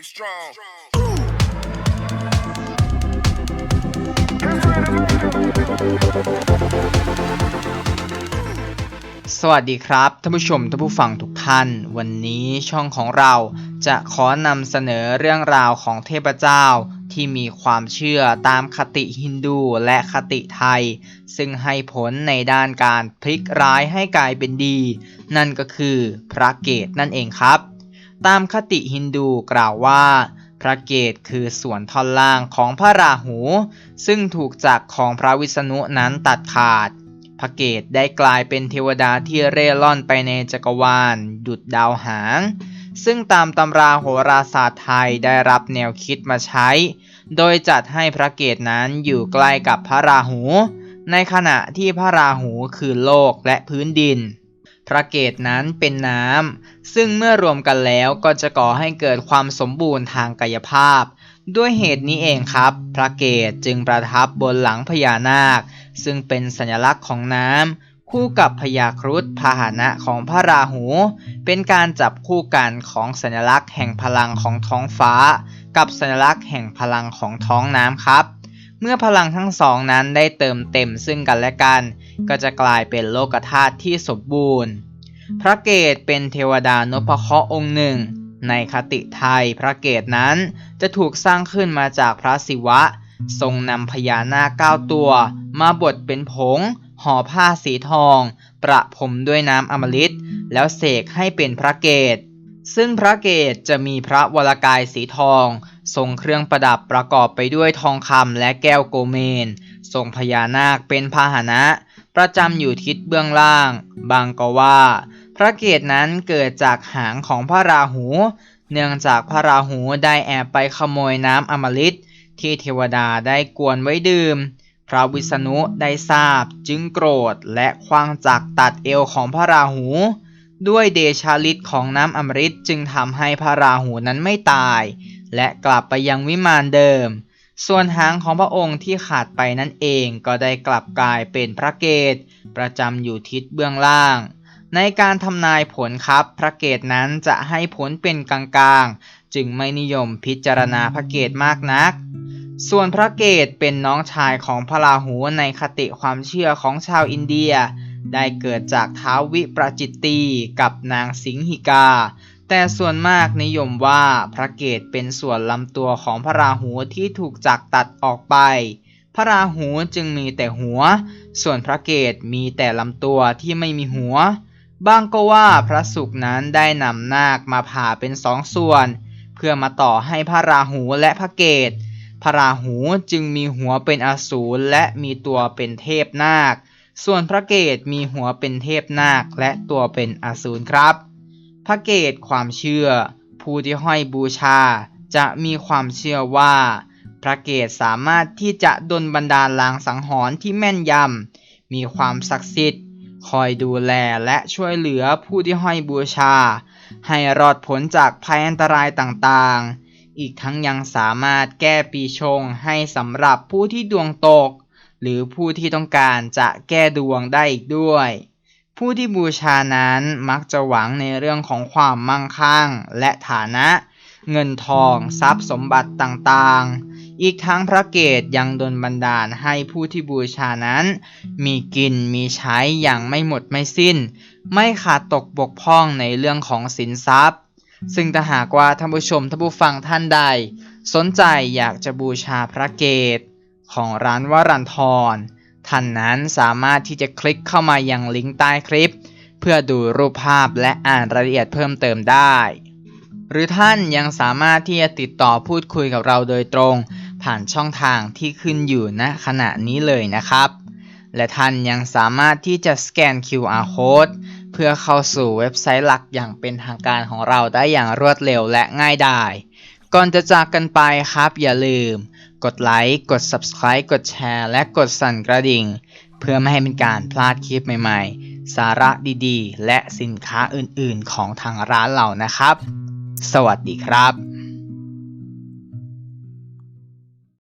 You strong. สวัสดีครับท่านผู้ชมท่านผู้ฟังทุกท่าน วันนี้ช่องของเราจะขอนำเสนอเรื่องราวของเทพเจ้าที่มีความเชื่อตามคติฮินดูและคติไทย ซึ่งให้ผลในด้านการพลิกร้ายให้กลายเป็นดี นั่นก็คือพระเกตนั่นเองครับ ตามคติฮินดูกล่าวว่า พระเกตคือส่วนท่อนล่างของพระราหู ซึ่งถูกจักรของพระวิษณุนั้นตัดขาด พระเกตได้กลายเป็นเทวดาที่เร่ร่อนไปในจักรวาลดุดดาวหาง ซึ่งตามตำราโหราศาสตร์ไทยได้รับแนวคิดมาใช้ โดยจัดให้พระเกตนั้นอยู่ใกล้กับพระราหู ในขณะที่พระราหูคือโลกและพื้นดิน พระเกตนั้นเป็นน้ำ ซึ่งเมื่อรวมกันแล้วก็จะก่อให้เกิดความสมบูรณ์ทางกายภาพ ด้วยเหตุนี้เองครับ พระเกตจึงประทับบนหลังพญานาค ซึ่งเป็นสัญลักษณ์ของน้ำคู่กับพญาครุฑพาหนะของพระราหู เป็นการจับคู่กันของสัญลักษณ์แห่งพลังของท้องฟ้า กับสัญลักษณ์แห่งพลังของท้องน้ำครับ เมื่อพลังทั้งสองนั้นได้เติมเต็มซึ่งกันและกัน ก็จะกลายเป็นโลกธาตุที่สมบูรณ์ พระเกตเป็นเทวดานพเคราะห์องค์หนึ่ง ในคติไทยพระเกตนั้นจะถูกสร้างขึ้นมาจากพระศิวะ ทรงนำพญานาคเก้าตัว มาบดเป็นผงห่อผ้าสีทอง ประพรมด้วยน้ำอมฤตแล้วเสกให้เป็นพระเกตซึ่งพระเกตจะมีพระวรกายสีทองทรงเครื่องประดับประกอบไปด้วยทองคำและแก้วโกเมน ทรงพญานาคเป็นพาหนะ ประจำอยู่ทิศเบื้องล่าง บางก็ว่า พระเกตนั้นเกิดจากหางของพระราหู เนื่องจากพระราหูได้แอบไปขโมยน้ำอมฤตที่เทวดาได้กวนไว้ดื่ม พระวิษณุได้ทราบจึงโกรธและคว้างจักรตัดเอวของพระราหู ด้วยเดชาฤทธิ์ของน้ำอมฤตจึงทำให้พระราหูนั้นไม่ตาย และกลับไปยังวิมานเดิม ส่วนหางของพระองค์ที่ขาดไปนั่นเองก็ได้กลับกลายเป็นพระเกตประจำอยู่ทิศเบื้องล่าง ในการทำนายผลครับ พระเกตนั้นจะให้ผลเป็นกลางๆ จึงไม่นิยมพิจารณาพระเกตมากนัก ส่วนพระเกตเป็นน้องชายของพระราหูในคติความเชื่อของชาวอินเดีย ได้เกิดจากท้าววิประจิตตีกับนางสิงหิกา แต่ส่วนมากนิยมว่าพระเกตเป็นส่วนลำตัวของพระราหูที่ถูกจักตัดออกไปพระราหูจึงมีแต่หัว ส่วนพระเกตมีแต่ลำตัวที่ไม่มีหัว บางก็ว่าพระศุกร์นั้นได้นำนาคมาผ่าเป็นสองส่วน เพื่อมาต่อให้พระราหูและพระเกตพระราหูจึงมีหัวเป็นอสูรและมีตัวเป็นเทพนาค ส่วนพระเกตมีหัวเป็นเทพนาคและตัวเป็นอสูรครับ พระเกตความเชื่อ ผู้ที่ห้อยบูชา จะมีความเชื่อว่า พระเกตสามารถที่จะดลบันดาลลางสังหรณ์ที่แม่นยำมีความศักดิ์สิทธิ์ คอยดูแลและช่วยเหลือผู้ที่ห้อยบูชา ให้รอดพ้นจากภัยอันตรายต่างๆ อีกทั้งยังสามารถแก้ปีชงให้สำหรับผู้ที่ดวงตก หรือผู้ที่ต้องการจะแก้ดวงได้อีกด้วย ผู้ที่บูชานั้นมักจะหวังในเรื่องของความมั่งคั่ง และฐานะ เงินทองทรัพย์สมบัติต่างๆ อีกทั้งพระเกตยังดลบันดาลให้ผู้ที่บูชานั้น มีกินมีใช้อย่างไม่หมดไม่สิ้น ไม่ขาดตกบกพร่องในเรื่องของสินทรัพย์ ซึ่งถ้าหากว่าท่านผู้ชมท่านผู้ฟังท่านใด สนใจอยากจะบูชาพระเกตของร้านวรันทรท่านนั้นสามารถที่จะคลิกเข้ามายังลิงก์ใต้คลิป เพื่อดูรูปภาพและอ่านรายละเอียดเพิ่มเติมได้ หรือท่านยังสามารถที่จะติดต่อพูดคุยกับเราโดยตรง ผ่านช่องทางที่ขึ้นอยู่ณขณะนี้เลยนะครับ และท่านยังสามารถที่จะสแกน QR code เพื่อเข้าสู่เว็บไซต์หลักอย่างเป็นทางการของเราได้อย่างรวดเร็วและง่ายดายก่อนจะจากกันไปครับอย่าลืม กดไลค์ กด Subscribe กดแชร์ และกดสั่นกระดิ่ง เพื่อไม่ให้เป็นการพลาดคลิปใหม่ๆ สาระดีๆ และสินค้าอื่นๆ ของทางร้านเรานะครับ สวัสดีครับ